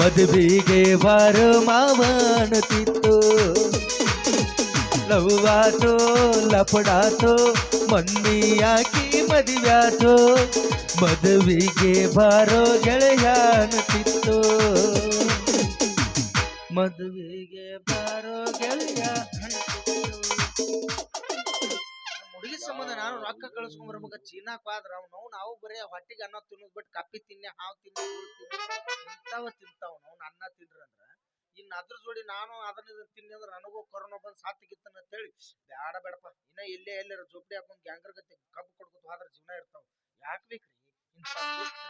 ಮದುವೆಗೆ ಬಾರೋ ಮಾವನತಿತ್ತು ಲವ್ವಾತೋ ಲಪಡಾತೋ ಮನ್ನಿಯಾಕಿ ಯಾಕಿ ಮದುವ್ಯಾತೋ ಮದುವೆಗೆ ಬಾರೋ ಗೆಳೆಯನತಿತ್ತು. ಮದುವೆಗೆ ಬಾರೋ ಗೆಳೆಯ ಸಂಬಂಧ ನಾನು ರೊಕ್ಕ ಕಳಿಸ್ಕೊಂಡ್ ಬರ್ಬೇಕ, ಚೀನಾಕ್ ಹೋದ್ರ ನಾವು ನಾವು ಬರೀ ಹೊಟ್ಟಿಗೆ ಅನ್ನ ತಿನ್ನೋದ್ ಬಿಟ್ಟು ಕಪ್ಪಿ ತಿನ್ನೆ ಹಾವು ತಿನ್ನೆ ಇಂತಾವ ತಿಂತಾವ ನಾವು ಅನ್ನ ತಿನ್ರಿ ಅಂದ್ರ ಇನ್ನ ಅದ್ರ ಜೋಡಿ ನಾನು ಅದನ್ನ ತಿನ್ನಿ ಅಂದ್ರೆ ನನಗೂ ಕೊರೋನಾ ಬಂದ್ ಸಾತಿಗಿತ್ತನ ಅಂತ ಹೇಳಿ ಬ್ಯಾಡ ಬೇಡಪ್ಪ, ಇನ್ನ ಇಲ್ಲೇ ಎಲ್ಲರ ಜೋಪಡಿ ಹಾಕೊಂಡ್ ಗ್ಯಾಂಗರ್ ಗತಿ ಕಬ್ಬು ಕೊಡ್ಕೊತ ಹೋದ್ರ ಜೀವನ ಇರ್ತಾವ, ಯಾಕ್ ಬೇಕ್ರಿ? ಇಂಥ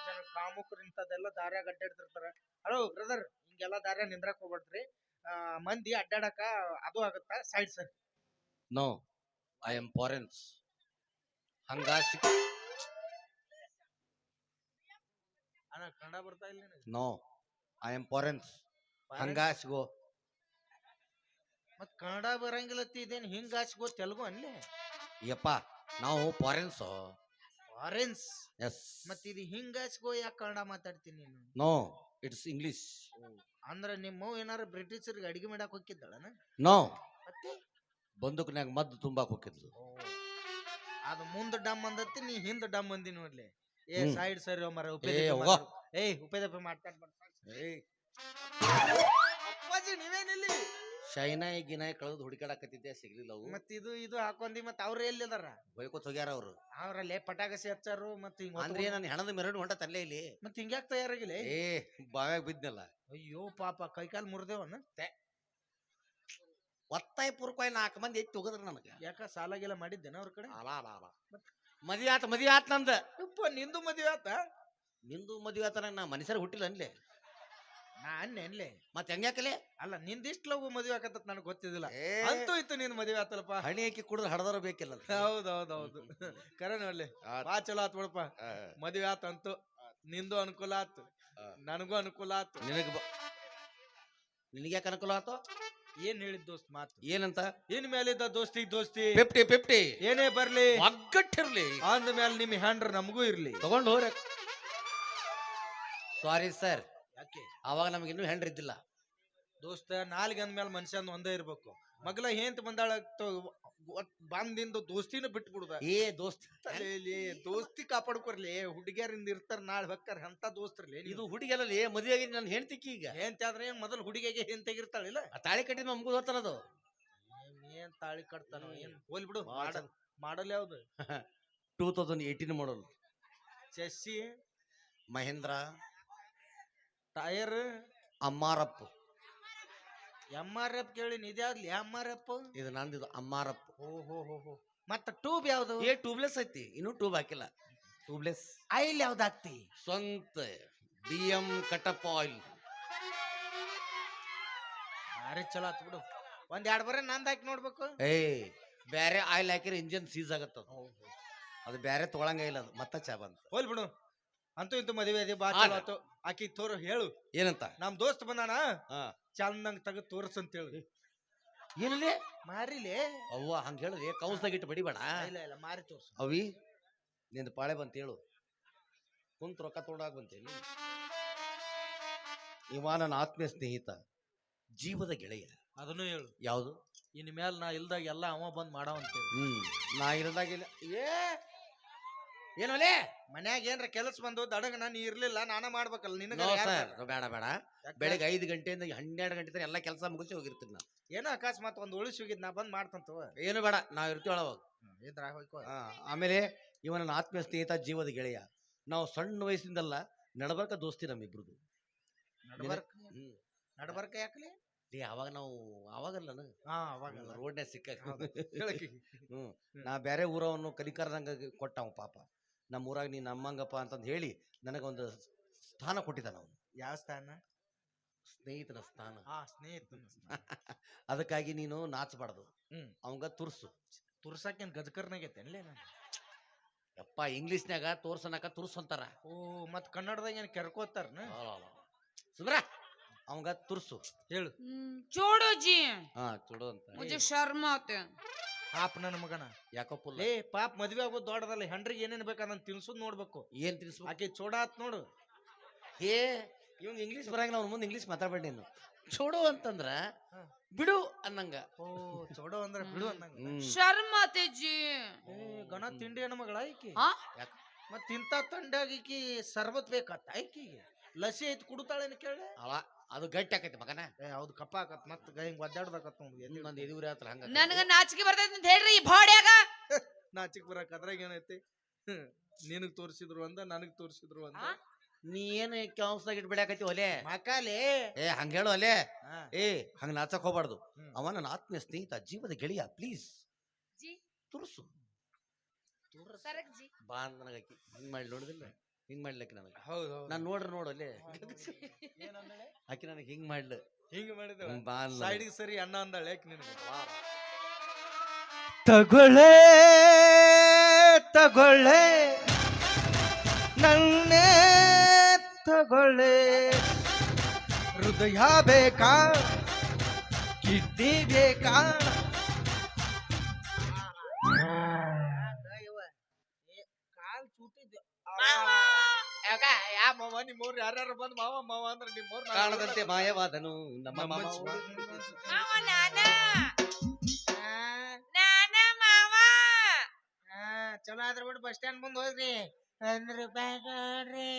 ಜನ ಕಾಮುಕರು ಇಂಥದ್ದೆಲ್ಲ ದಾರ್ಯಾಗ ಅಡ್ಡಾಡ್ತಿರ್ತಾರ. ಹಲೋ ಬ್ರದರ್ ಹಿಂಗೆಲ್ಲ ದಾರ್ಯಾಗ ನಿಂದ್ರಕ್ ಹೋಗ್ಬೇಡ್ರಿ ಮಂದಿ ಅಡ್ಡಾಡಕ ಅದು ಆಗತ್ತ? Side sir no I am foreigners ಹಂಗಾಸಿ ಅಣ್ಣ ಕನ್ನಡ ಬರ್ತಾ ಇಲ್ಲ? ನೋ ಐ ಆಮ್ ಫಾರೆನ್ಸ್ ಹಂಗಾಸಿಗೋ ಮತ್ ಕನ್ನಡ ಬರಂಗಿಲ್ಲತ್ತಿ ಇದೇನು ಹಿಂಗಾಸ್ ಗೋ ತೆಲುಗು ಅನ್ಲಿ? ಯಪ್ಪ ನಾವು ಫಾರೆನ್ಸ್ ಫಾರೆನ್ಸ್ ಎಸ್ ಮತ್ ಇದು ಹಿಂಗಾಸ್ ಗೋ ಯಾಕೆ ಕನ್ನಡ ಮಾತಾಡ್ತೀನಿ ನೀನು? ನೋ ಇಟ್ಸ್ ಇಂಗ್ಲಿಷ್ ಅಂದ್ರೆ ನಿಮ್ಮ ಏನಾರ ಬ್ರಿಟಿಷರಿಗೆ ಅಡಿಗೆ ಮಾಡಕ್ ಹೋಗಿದ್ದಾಳನ ನೋ ಮತ್ತೆ? ಬಂದೂಕ್ನ್ಯಾಗ ಮದ್ದು ತುಂಬಾಕ್ ಹೋಗಿದ್ಲು ಅದು ಮುಂದ ಡಮ್ ಅಂದತ್ತಿ ನೀ ಹಿಂದ ಡಮ್ ಅಂದಿ ನೋಡ್ಲಿ. ಏ ಹ್ಮ್. ಸೈಡ್ ಸರಿ ಮರ ಏ, ಹೋಗೋ. ಮಾತಾಡ್ ಏಯ್ ಅಪ್ಪಾಜಿ ನೀವೇನಿಲ್ಲಿ ಶೈನಾಯಿ ಗಿನಾಯಿ ಕಳೆದು ಹುಡುಕಾಡಕತ್ತಿದ್ದೆ ಸಿಗ್ಲಿಲ್ಲ ಅವು. ಮತ್ ಇದು ಇದು ಹಾಕೊಂಡಿ ಮತ್ ಅವ್ರ ಎಲ್ಲಿದಾರ ಬೈಕೋತ್ ಹೋಗ್ಯಾರ ಅವ್ರು. ಅವ್ರಲ್ಲೇ ಪಟಾಕಸಿ ಹಚ್ಚಾರು ಮತ್ ಹಿಂಗ ಅಂದ್ರೆ ನನ್ನ ಹೆಣದ ಮೆರಡು ಹೊಂಟ ತಲ್ಲೇ ಇಲ್ಲಿ. ಮತ್ ಹಿಂಗ್ಯಾಕ್ ತಯಾರಾಗಿಲ್ಲ ಏ? ಬಾವ್ಯಾಗ ಬಿದ್ನಲ್ಲ ಅಯ್ಯೋ ಪಾಪ ಕೈಕಾಲ್ ಮುರ್ದೇವನ ಒತ್ತಾಯ ಪೂರ್ವಕವಾಗಿ ನಾಲ್ಕು ಮಂದಿ ಎತ್ತಿ ಹೋಗದ್ರ ನನಗೆ ಯಾಕ ಸಾಲಾಗೆಲ್ಲ ಮಾಡಿದ್ದೇನ ಅವ್ರ ಕಡೆ? ಅಲ ಅಲ ಅಲ ಮದ್ವೆ ಆತ ಮದ್ವೆ ಆತ ನಂದ. ಯಪ್ಪ ನಿಂದು ಮದ್ವೆ ಆತ? ನಿಂದು ಮದ್ವೆ ಆತ ನಾ ಮನುಷ್ಯರು ಹುಟ್ಟಿಲ್ಲ ಅನ್ಲೆ. ನಾ ಅನ್ನೆನ್ಲೆ ಮತ್ತೆ ಹೆಂಗ್ಯಾಕಲೆ ಅಲ್ಲ ನಿಂದಿಷ್ಟ್ ಲಗು ಮದ್ವೆ ಆಕತ್ತ ನನಗೆ ಗೊತ್ತಿದ್ದಿಲ್ಲ. ಏ. ಅಂತೂ ಇತ್ತು ನಿನ್ ಮದ್ವೆ ಆತಲ್ಲಪ್ಪ. ಹಣಿ ಹಾಕಿ ಕುಡಿದ್ರೆ ಹಡದರ ಬೇಕಿಲ್ಲ ಅಂತ. ಹೌದೌದೌದು. ಕರೆ ನೋಡ್ಲಿ ಆತ್. ಬಾ ಚಲೋ ಆತ್ ಬಿಡಪ್ಪ. ಆ, ಮದ್ವೆ ಆತಂತು ನಿಂದು ಅನುಕೂಲ ಆತು. ಆ. ನನಗೂ ಅನುಕೂಲ ಆತು. ನಿನಗ ಬ- ನಿನಗ್ಯಾಕೆ ಅನುಕೂಲ ಆತು? ಏನ್ ಹೇಳಿದ್ ದೋಸ್ತ್ ಮಾತು? ಏನಂತ? ಇನ್ ಮೇಲಿದ್ದ ದೋಸ್ತಿ ದೋಸ್ತಿ. ಫಿಫ್ಟಿ ಫಿಫ್ಟಿ ಏನೇ ಬರ್ಲಿ. ಒಗ್ಗಟ್ಟಿರ್ಲಿ. ಅಂದ ಮೇಲೆ ನಿಮ್ ಹ್ಯಾಂಡ್ರ ನಮಗೂ ಇರ್ಲಿ. ತಗೊಂಡ್ ಹೋಗ್ರಿ. ಸಾರಿ ಸರ್ ಯಾಕೆ? ಅವಾಗ ನಮ್ಗೆ ಇನ್ನು ಹ್ಯಾಂಡ್ರ್ ಇದ್ದಿಲ್ಲ. ದೋಸ್ತ ನಾಲ್ಗೆ ಅಂದ್ಮೇಲೆ ಮನುಷ್ಯನ್ ಒಂದೇ ಇರ್ಬೇಕು. ಮಗ್ಲ ಏಂತ ಬಂದಾಳ ಬಂದಿಂದ ದೋಸ್ತಿನ ಬಿಟ್ಬಿಡುದ. ಏ ದೋಸ್ತ್. ಲೇ ದೋಸ್ತಿ ಕಾಪಾಡ್ಕೊರ್ಲಿ ಹುಡುಗಿಯರಿಂದ ಇರ್ತಾರ ನಾಳೆ ಹೊಕ್ಕಾರ ಅಂತ ದೋಸ್ತರ್ಲಿ ಇದು ಹುಡುಗಿಯಲ್ಲ ಮದುವೆ ಆಗಿ ನನ್ನ ಹೆಂಡತಿಕ್ಕಿ ಈಗ. ಹೆಂತಾದ್ರೆ ಏನ್ ಮೊದಲು ಹುಡುಗಿಗೆ ಹೆಂತೆಗಿರ್ತಾಳಿಲ್ಲ ಆ ತಾಳಿ ಕಟ್ಟಿದ ನಮಗೂ ಅದು. ಏನ್ ತಾಳಿ ಕಟ್ತಾನ ಏನ್ ಹೋಲ್ ಬಿಡು ಭಾಳ ಮಾಡ- ಮಾಡಲ್ ಯಾವ್ದು? Two thousand eighteen model chassis Mahindra tyre ಅಮ್ಮಾರಪ್ಪ. M R F ಕೇಳಿ ಇದ್ಯಾವ್ದ್ಲಿ ಎಂ ಆರ್ ಎಫ್? ಇದು ನಂದಿದು ಅಮ್ಮಾರಪ್ಪ. ಓ ಹೋ ಹೋ ಹೋ ಮತ್ತ ಟ್ಯೂಬ್ ಯಾವ್ದು? ಏ ಟ್ಯೂಬ್ಲೆಸ್ ಐತಿ ಇನ್ನು ಟ್ಯೂಬ್ ಹಾಕಿಲ್ಲ. ಟ್ಯೂಬ್ಲೆಸ್. ಆಯಿಲ್ ಯಾವ್ದು ಹಾಕ್ತಿ ಸ್ವಂತ ಬಿ ಎಂ ಕಟಪ್ ಆಯಿಲ್. ಭಾರಿ ಚಲೋ ಆತ್ ಬಿಡು. ಒಂದ್ ಎರಡ್ ಬರ ನಂದ್ ಹಾಕಿ ನೋಡ್ಬೇಕು. ಏ ಬ್ಯಾರೆ ಆಯಿಲ್ ಹಾಕಿದ್ರೆ ಇಂಜಿನ್ ಸೀಸ್ ಆಗತ್ತದ. ಅದು ಬ್ಯಾರೆ ತೊಗೊಳಂಗ ಇಲ್ಲ ಅದು ಮತ್ತ ಚಾ ಬಂತ. ಹೋಲ್ ಬಿಡು. ಅಂತೂ ಇಂತೂ ಮದುವೆ ಅದೇ ಬಾ. ಚಲೋ ಆತು. ಆಕಿ ತೋರು ಹೇಳು. ಏನಂತ? ನಮ್ ದೋಸ್ತ್ ಬಂದಾನ? ಹಾ. ಚಂದಂಗ್ ತೆಗೆದು ತೋರ್ಸ್ ಅಂತ ಹೇಳಿ ಏನಲ್ಲಿ ಮಾರಿಲೆ. ಅವ್ವ ಹಂಗ ಹೇಳಿದ್ರೆ ಕೌಸ್ದಾಗ ಇಟ್ಟು ಬಡಿಬೇಡ. ಇಲ್ಲ ಇಲ್ಲ ಮಾರಿ ತೋರ್ಸು. ಅವಿ ನಿಂದ ಪಾಳೆ ಬಂತ ಹೇಳು. ಕುಂತ ರೊಕ್ಕ ತೊಗೊಂಡಾಗ ಬಂತೇನಿ ಇವ ನನ್ನ ಆತ್ಮೀಯ ಸ್ನೇಹಿತ ಜೀವದ ಗೆಳೆಯ. ಅದನ್ನು ಹೇಳು. ಯಾವುದು? ಇನ್ ಮೇಲೆ ನಾ ಇಲ್ದಾಗ ಎಲ್ಲ ಅವ ಬಂದ್ ಮಾಡವ ಅಂತ ಹೇಳಿ. ಹ್ಮ್ ನಾ ಇರದಾಗಿಲ್ಲ ಏ ಏನೋಲೆ ಮನ್ಯಾಗ ಏನ್ರ ಕೆಲಸ ಬಂದು ದಡಗ ನಾನು ಇರ್ಲಿಲ್ಲ ನಾನ ಮಾಡ್ಬೇಕಲ್ಲ ನಿನಗ ನೋ ಯಾರ್ ಸರ್ ಬೇಡ? ಬೇಡ. ಬೆಳಿಗ್ಗೆ ಐದು ಗಂಟೆಯಿಂದ ಹನ್ನೆರಡು ಗಂಟೆ ತರ ಎಲ್ಲ ಕೆಲಸ ಮುಗಿಸಿ ಹೋಗಿರ್ತೀನಿ ನಾನು. ಏನೋ ಅಕಸ್ಮಾತ್ ಒಂದ್ ಉಳಿಸಿ ಹೋಗಿದ್ ನಾ ಬಂದ್ ಮಾಡ್ತಂತ. ಏನು ಬೇಡ ನಾವು ಇರ್ತೀವಳ ಅವಾಗ ಇದ್ರ ಹೋಯ್ಕೋ. ಆ, ಆಮೇಲೆ ಇವನ ನನ್ನ ಆತ್ಮೀಯ ಸ್ನೇಹಿತ ಜೀವದ ಗೆಳೆಯ. ನಾವು ಸಣ್ಣ ವಯಸ್ಸಿಂದಲ್ಲ ನಡಬರ್ಕ ದೋಸ್ತಿ ನಮ್ಮಿಬ್ರದು. ನಡ್ಬರ್ಕ? ಹ್ಮ್. ನಡ್ಬರ್ಕ ಯಾಕಲಿ? ಲೇ ಅವಾಗ ನಾವು ಅವಾಗಲ್ಲ ಹಾ ಅವಾಗ ರೋಡ್ನ್ಯಾಗ ಸಿಕ್ಕ. ಹ್ಮ್. ನಾ ಬೇರೆ ಊರವನ್ನು ಕಲಿಕಾರದಂಗ ಕೊಟ್ಟವ ಪಾಪ. ನಮ್ಮ ಊರಾಗ ನೀ ನಮ್ಮಂಗಪ್ಪ ಅಂತಂದು ಹೇಳಿ ನನಗೊಂದು ಸ್ಥಾನ ಕೊಟ್ಟಿದ್ದ ನಾವು ಯಾವ ಸ್ಥಾನ ಸ್ನೇಹಿತನ ಸ್ಥಾನ ಹಾ ಸ್ನೇಹಿತನ ಸ್ಥಾನ. ಅದಕ್ಕಾಗಿ ನೀನು ನಾಚಬಾರ್ದು ಹ್ಮ್. ಅವಂಗ ತುರ್ಸು ತುರ್ಸಾಕೇನ್ ಗಜಕರ್ನಾಗೈತೆ ಅನ್ಲೇ ನಾನು ಯಪ್ಪ ಇಂಗ್ಲೀಷ್ನ್ಯಾಗ ತೋರ್ಸನಕ ತುರ್ಸು ಅಂತಾರ ಓ ಮತ್ ಕನ್ನಡದಾಗ ಏನ್ ಕೆರ್ಕೋತಾರನ ಸುಂದ್ರ ಅವಂಗ ತುರ್ಸು ಹೇಳು हम्म, छोड़ो जी ಹಾ ತುಡು ಅಂತ मुझे शर्म आते हैं ಪಾಪ ನನ್ನ ಮಗನ. ಯಾಕೋ ಪುಲ್ಲ. ಏ ಪಾಪ ಮದ್ವೆ ಆಗೋದು ದೊಡ್ಡದಲ್ಲ ಹೆಂಡ್ರಿಗೆ ಏನೇನ್ ಅದನ್ನ ತಿನ್ಸುದ್ ನೋಡ್ಬೇಕು. ಏನ್ ತಿನ್ಸು ಆಕೆ ಚೋಡಾತ್ ನೋಡು. ಏ ಇವಂಗ್ ಇಂಗ್ಲೀಷ್ ಬರಂಗಿಲ್ಲ ಅವ್ರ ಮುಂದೆ ಇಂಗ್ಲೀಷ್ ಮಾತಾಡ್ಬೇಡಿ ನೀನು. ಚೋಡು ಅಂತಂದ್ರ ಬಿಡು ಅನ್ನಂಗ. ಓ ಚೋಡೋ ಅಂದ್ರ ಬಿಡು ಅಂದಂಗ ಏ ಗಣ ತಿಂಡಿ ಹೆಣ್ಣು ಮಗಳ ಆಕಿ ಹಾ? ಯಾಕ? ಮತ್ ಇಂತ ತಂಡಾಗ ಈಕಿ ಸರ್ಬತ್ ಬೇಕತ್ತ ಈಕಿಗೆ ಲಸಿ ಐತಿ ಕುಡ್ತಾಳೇನು ಕೇಳಿ? ಅವ ಅದು ಗಟ್ಟಿ ಆಕೈತಿ ಮಗನ. ಏ ಹೌದು ಕಪ್ಪ ಆಕತ್ ಮತ್ ಹಿಂಗ್ ಒದ್ದಾಡ್ಬೇಕತ್ ನೋಡಿ ಎಲ್ಲಿ ನಂದು ಎದುರು ಹತ್ರ ಹಂಗ ನನಗ ನಾಚಿಕೆ ಬರ್ತೈತಿ ಅಂತ ಹೇಳ್ರಿ ಈ ಬಾಡ್ಯಾಗ. ನಾಚಿಕ್ ಬರಕ್ ಅದ್ರಾಗ ಏನೈತಿ? ಹ್ಮ್. ನಿನಗ್ ತೋರಿಸಿದ್ರು ಅಂದ ನನಗ್ ತೋರಿಸಿದ್ರು ಅಂದ ಆ? ನೀ ಏನ್ ಕೆಲ್ಸದಾಗ ಇಟ್ಟು ಬಿಡಾಕತ್ತಿ ಒಲೆ? ಮಕಾಲೆ ಏ ಹಂಗ ಹೇಳು ಅಲೆ ಹಾ. ಏ ಹಂಗ ನಾಚಕ್ ಹೋಗ್ಬಾರ್ದು. ಹ್ಮ್. ಅವ ನನ್ನ ಆತ್ಮೀಯ ಸ್ನೇಹಿತ ಜೀವದ ಗೆಳೆಯ ಪ್ಲೀಸ್ ಜಿ. ತುರ್ಸು. ಸರಕ್ ಜಿ. ಬಾ ಅಂದ ನನಗೆ ಆಕಿ ಹಿಂಗ್ ಮಾಡಿ ನೋಡಿದಿಲ್ಲ. ಹಿಂಗ್ ಮಾಡ್ಲಿಕ್ಕೆ ನನಗೆ. ಹೌದು ನಾನು ನೋಡ್ರಿ ನೋಡಲ್ಲೇ ಆಕಿ ನನಗೆ ಹಿಂಗ್ ಮಾಡ್ಲ. ಹಿಂಗ್ ಮಾಡಿದ. ಸೈಡಿಗೆ ಸರಿ ಅಣ್ಣ ಅಂದಾಳೆ ಯಾಕೆ ನಿನಗೆ. ತಗೊಳ್ಳೆ ತಗೊಳ್ಳೆ ನನ್ನೇ ತಗೊಳ್ಳೆ. ಹೃದಯ ಬೇಕಾ ಕಿಡ್ನಿ ಬೇಕಾ? ನಿಮ್ಮವ್ರು ಯಾರ್ಯಾರು ಬಂದ್ ಮಾವ ಮಾವ ಅಂದ್ರೆ ನಿಮ್ಮವ್ರು ಕಾಣದಂತೆ ಮಾಯವಾದನು. ನಮ್ಮ ಮಾವ. ಮಾವ ನಾನ? ಆ, ನಾನ ಮಾವ? ಆ, ಚಲೋ ಆದ್ರ ಬಿಡು ಬಸ್ ಸ್ಟ್ಯಾಂಡ್ ಬಂದ್ ಹೋಗ್ರಿ. ಒಂದ್ ರೂಪಾಯಿ ಕೊಡ್ರಿ.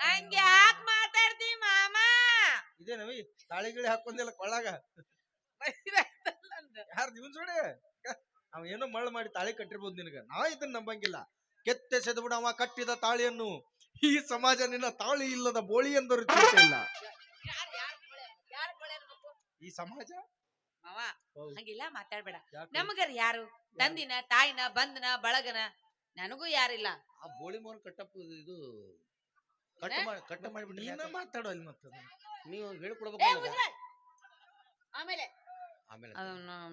ಹಂಗ ಯಾಕ್ ಮಾತಾಡ್ತಿ ಮಾಮ. ಇದೇನವಿ ತಾಳಿ ಗಿಳಿ ಹಾಕೊಂಡಿಲ್ಲ ಕೊಳ್ಳಾಗ ಯಾರು ಇವನ್ ಜೋಡಿ? ಅವ ಏನೋ ಮಳ್ಳ ಮಾಡಿ ತಾಳಿ ಕಟ್ಟಿರ್ಬೋದು ನಿನಗ. ನಾ ಇದನ್ನ ನಂಬಂಗಿಲ್ಲ. ಕೆತ್ತೆಸೆದು ಬಿಡ ಅವ ಕಟ್ಟಿದ ತಾಳಿಯನ್ನು. ಈ ಸಮಾಜ ನಿನ್ನ ತಾಳಿ ಇಲ್ಲದ ಬೋಳಿ ಎಂದರು ಚಿಂತೆ ಇಲ್ಲ. ಯಾರ್ ಯಾರ್ ಗೋಳೆ ಯಾರ್ ಗೋಳೆ ಈ ಸಮಾಜ? ಮಾವ ಹೌದು. ಹಂಗಿಲ್ಲ ಮಾತಾಡ್ಬೇಡ. ಯಾಕೆ? ನಮಗರ್ ಯಾರು? ತಂದಿನ ತಾಯಿನ ಬಂದನ ಬಳಗನ ನನಗೂ ಯಾರಿಲ್ಲ. ಆ ಬೋಳಿ ಮೋರ್ ಕಟ್ಟಪ್ಪ ಇದು ಕಟ್ ಮಾಡಿ ಕಟ್ ಮಾಡಿಬಿಟ್ರಿ ನೀನ ಮಾತಾಡೋ ಅಲ್ಲಿ ಮತ್ತ ನೀವು ಏ, ಹೇಳ್ಕೊಡ್ಬೇಕು. ಆಮೇಲೆ? ಆಮೇಲೆ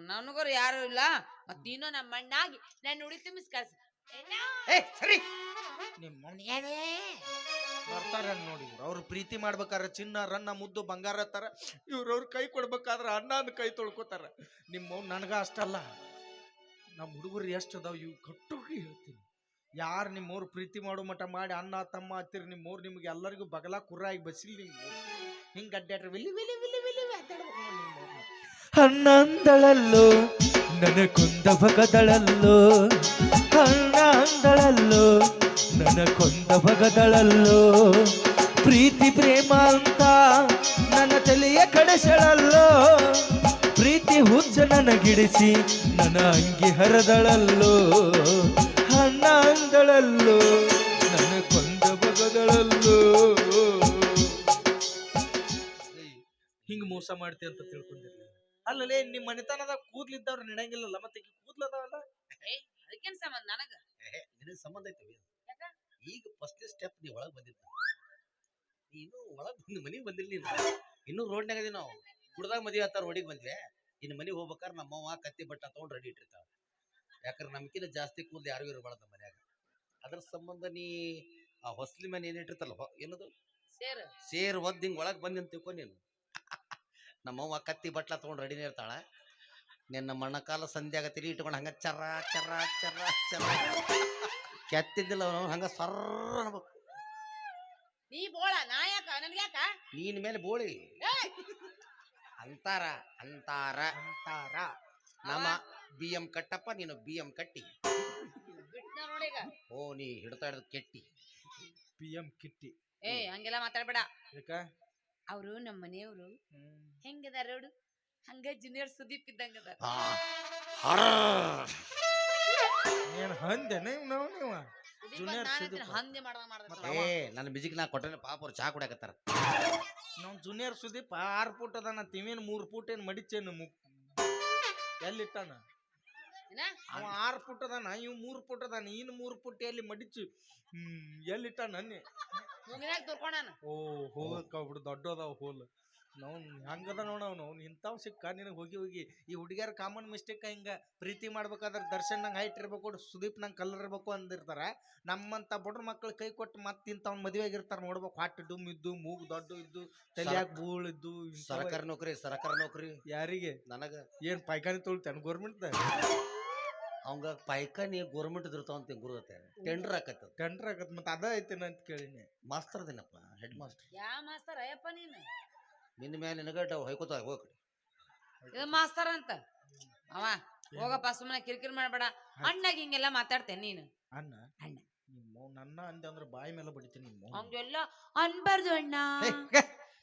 ನನಗರು ಯಾರು ಇಲ್ಲ. ಮತ್ ನೀನು ನಮ್ಮ ಮಣ್ಣಾಗಿ ನಾನು ಉಡಿ ತುಂಬಿಸ್ ಕಳ್ಸ. ಏ ಸರಿ. ನಿಮ್ಮ ಬರ್ತಾರ ನೋಡಿ ಇವ್ರು. ಅವ್ರು ಪ್ರೀತಿ ಮಾಡ್ಬೇಕಾದ್ರೆ ಚಿನ್ನ ರನ್ನ ಮುದ್ದು ಬಂಗಾರ ತರ ಇವ್ರವ್ರ ಕೈ ಕೊಡ್ಬೇಕಾದ್ರೆ ಅಣ್ಣ ಅಂದ್ ಕೈ ತೊಳ್ಕೊತಾರ. ನಿಮ್ಮ ನನಗ ಅಷ್ಟಲ್ಲ. ನಮ್ಮ ಹುಡುಗರು ಎಷ್ಟು ಅದಾವ ಇವ್ ಕಟ್ಟೋಗಿ ಹೇಳ್ತೀನಿ. ಯಾರು ನಿಮ್ಮವ್ರು ಪ್ರೀತಿ ಮಾಡೋ ಮಟ ಮಾಡಿ ಅಣ್ಣ ತಮ್ಮ ಹತ್ತಿರ ನಿಮ್ಮವ್ರು ನಿಮ್ಗೆ ಎಲ್ಲರಿಗೂ ಬಗಲ ಕುರ್ರಾಗಿ ಬಸಿಲ್ ಹಿಂಗೆ ಹಿಂಗ್ ಅಡ್ಡಾಡ್ರಿ ವಿಲಿ ವಿಲಿ ವಿಲಿ ವಿಲಿ ಅಡ್ಡಾಡ್ಬೇಕು ನೋಡಿ ನಿಮ್ಮವ್ರ್ನ. ಅಣ್ಣಂದಳಲ್ಲೋ ನನ್ನ ಕೊಂದ ಭಗದಳಲ್ಲೋ ಅಣ್ಣ ಅಂದಳಲ್ಲೋ ನನ್ನ ಕೊಂದ ಭಗದಳಲ್ಲೋ ಪ್ರೀತಿ ಪ್ರೇಮ ಅಂತ ನನ್ನ ತಲೆಯ ಕಡೆಸಳಲ್ಲೋ, ಪ್ರೀತಿ ಹುಚ್ಚ ನನಗಿಡಿಸಿ ನನ್ನ ಅಂಗಿ ಹರದಳಲ್ಲೋ ಅಣ್ಣ ಅಂದಳಲ್ಲೋ ನನ್ನ ಕೊಂದ ಭಗದಳಲ್ಲೋ ಹಿಂಗ್ ಮೋಸ ಮಾಡ್ತೀಯ ಅಂತ ತಿಳ್ಕೊಂಡಿರ್ಲಿ ಅಲ್ಲಲೇ ನಿಮ್ ಮನೆತನದ ಕೂದ್ಲಿದ್ದವ್ರು ನಡೆಯಂಗಿಲ್ಲಲ್ಲ ಮತ್ತೆ ಈಕಿ ಕೂದ್ಲದಾವಲ್ಲ? ಅದಕ್ಕೇನ್ ಸಂಬಂಧ ನನಗ? ನಿನಗ್ ಸಂಬಂಧ ಐತಿ ಈಗ ಫಸ್ಟ್ ಸ್ಟೆಪ್ ನೀ ಒಳಗ್ ಬಂದಿದ್ದ. ನೀನು ಒಳಗ್ ಬಂದು ಮನೆಗೆ ಬಂದಿಲ್ಲ ನೀನು. ಇನ್ನೂ ರೋಡ್ನಾಗ ಅದೀವಿ ನಾವು. ಕುಡ್ದಾಗ ಮದ್ವಿ ಆತಾರ ರೋಡಿಗೆ ಬಂದ್ವಿ. ಇನ್ನು ಮನೆಗೆ ಹೋಗ್ಬೇಕಾರ ನಮ್ಮವ್ವ ಕತ್ತಿ ಬಟ್ಟ ತಗೊಂಡ್ ರೆಡಿ ಇಟ್ಟಿರ್ತಾವ ಯಾಕಂದ್ರೆ ನಮ್ಕಿನ ಜಾಸ್ತಿ ಕೂದ್ಲು ಯಾರಿಗೂ ಇರಬಾರ್ದು ಮನ್ಯಾಗ. ಅದ್ರ ಸಂಬಂಧ ನೀ ಆ ಹೊಸ್ಲಿ ಮನೆ ಏನ್ ಇಟ್ಟಿರ್ತಲ್ಲ ಏನದು? ಸೇರ್. ಸೇರ್ ಹಿಂಗ್ ಹಿಂಗೆ ಒಳಗೆ ಬಂದಿ ಅಂತ ತಿಳ್ಕೊ ನೀನು. ನಮ್ಮವ್ವ ಕತ್ತಿ ಬಟ್ಲ ತೊಗೊಂಡು ರೆಡಿನೇ ಇರ್ತಾಳ. ನಿನ್ನ ಮಣ್ಣಕಾಲ ಸಂಧ್ಯಾಗ ತಿರುಗಿ ಇಟ್ಕೊಂಡು ಹಂಗೆ ಚರ ಚರ ಚರ ಚರ. ಕೆತ್ತಿದ್ದಿಲ್ಲ ಅವನು ಹಂಗ ಸರ್ರ ಅನ್ಬೇಕು ನೀ ಬೋಳ ನಾ ಯಾಕ ನನ್ಗ್ಯಾಕ ನೀನ್ ಮೇಲೆ ಬೋಳಿ. ಅಂತಾರ ಅಂತಾರ. ಅಂತಾರ. ನಮ್ಮ ಬಿ ಎಂ ಕಟ್ಟಪ್ಪ ನೀನು ಬಿ ಎಂ ಕಟ್ಟಿ. ಬಿಟ್ನ ನೋಡೀಗ ಓ ನೀ ಹಿಡ್ತಾ ಹಿಡ್ದು ಕೆಟ್ಟಿ. ಪಿ ಎಂ ಕಿಟ್ಟಿ. ಏ ಹಂಗೆಲ್ಲ ಮಾತಾಡ್ಬೇಡ. ಯಾಕ? ಅವ್ರು ನಮ್ಮ ಮನೆಯವರು ಹೆಂಗದಾರ ನೋಡು? ಹಂಗ ಜೂನಿಯರ್ ಸುದೀಪ್ ಇದ್ದಂಗ ಅದಾರ. ಏನ್ ಹಂದೇನ ನಾವು ನೀವು ಸುದೀಪ್ ಹಂದಿ ಏ ನನ್ನ ಮ್ಯೂಸಿಕ್ ನಾ ಕೊಟ್ಟರೆ ಪಾಪ ಅವ್ರು ಚಾ ಕುಡಿಯಕತ್ತಾರ. ನಮ್ ಜೂನಿಯರ್ ಸುದೀಪ್ ಆರ್ ಫುಟ್ ಅದಾನ ತಿವೇನ್ ಮೂರ್ ಫುಟ್ ಏನ್ ಮಡಿಚೇನು ಮುಕ್ ಎಲ್ಲಿಟ್ಟಾನ? ಏನ? ಅವ ಆರ್ ಫುಟ್ ಅದಾನ ಇವ್ ಮೂರ್ ಫುಟ್ ಅದಾನ ಇನ್ ಮೂರ್ ಫುಟ್ ಎಲ್ಲಿ ಮಡಿಚು? ಹ್ಮ್ ಎಲ್ಲಿಟ್ಟಾನ ಅನ್ನಿ? ಮುಂಗಿನಾಗ ತುರ್ಕೊಂಡಾನ? ಓ ಹೋಲ್ ಬಿಡು ದೊಡ್ಡ ಅದಾವ ಹೋಲ್ ನಾವು ಹಂಗದ ನೋಡ ಅವ್ನು. ಇಂಥವ್ ಸಿಕ್ಕ ನಿನಗೆ ಹೋಗಿ ಹೋಗಿ ಈ ಹುಡುಗಿಯರ್ ಕಾಮನ್ ಮಿಸ್ಟೇಕ್ ಹಿಂಗ ಪ್ರೀತಿ ಮಾಡ್ಬೇಕಾದ್ರೆ ದರ್ಶನ್ ನಂಗೆ ಹೈಟ್ ಇರ್ಬೇಕು ಸುದೀಪ್ ನಂಗೆ ಕಲರ್ ಇರ್ಬೇಕು ಅಂದಿರ್ತಾರ. ನಮ್ಮಂತ ಬಡ್ರ ಮಕ್ಳು ಕೈ ಕೊಟ್ಟು ಮತ್ತೆ ಇಂಥವ್ನ ಮದುವೆ ಆಗಿರ್ತಾರ ನೋಡ್ಬೇಕು. ಹಾಟ್ ಡುಮ್ ಇದ್ದು ಮೂಗು ದೊಡ್ಡ ಇದ್ದು ತಲೆಯಾಗ ಬೂಳ್ ಇದ್ದು ಸರ್ಕಾರ ಸರ್ಕಾರಿ ನೌಕರಿ ಸರ್ಕಾರ ನೌಕರಿ. ಯಾರಿಗೆ? ನನಗ. ಏನ್ ಪೈಖಾನೆ ತೊಳ್ತೇನೆ ಗೌರ್ಮೆಂಟ್ ಅವಂಗ ಪಾಯ್ಕಾನಿ ಗೋರ್ಮೆಂಟ್ ಇರ್ತಾವ ಅಂತ ಗುರು ಟೆಂಡರ್ ಹಾಕತ್ತ ಟೆಂಡರ್ ಆಗತ್ ಮತ್ತೆ ಅದ ಐತೇನ ಅಂತ ಕೇಳಿನಿ. ಮಾಸ್ತರ್ ಅದೇನಪ್ಪ ಹೆಡ್ ಮಾಸ್ಟರ್ ಯಾ ಮಾಸ್ತರ್ ಅಯ್ಯಪ್ಪ ನೀನು? ನಿನ್ನ ಮೇಲೆ ನಿನಗಡ್ಡ ಹೊಯ್ಕೋತ ಹೋಗ್ ಇದು ಮಾಸ್ತರ್ ಅಂತ. ಅವ ಹೋಗಪ್ಪ ಸುಮ್ಮನೆ ಕಿರಿಕಿರಿ ಮಾಡಬೇಡ. ಅಣ್ಣಾಗ ಹಿಂಗೆಲ್ಲ ಮಾತಾಡ್ತೇನೆ ನೀನು. ಅಣ್ಣ? ಅಣ್ಣ. ನಿಮ್ಮ ನನ್ನ ಅಂದೆ ಅಂದ್ರೆ ಬಾಯಿ ಮೇಲೆ ಬಡಿತೀನಿ ನಿಮ್ಮ ಹಂಗೆಲ್ಲ ಅನ್ಬಾರ್ದು ಅಣ್ಣ.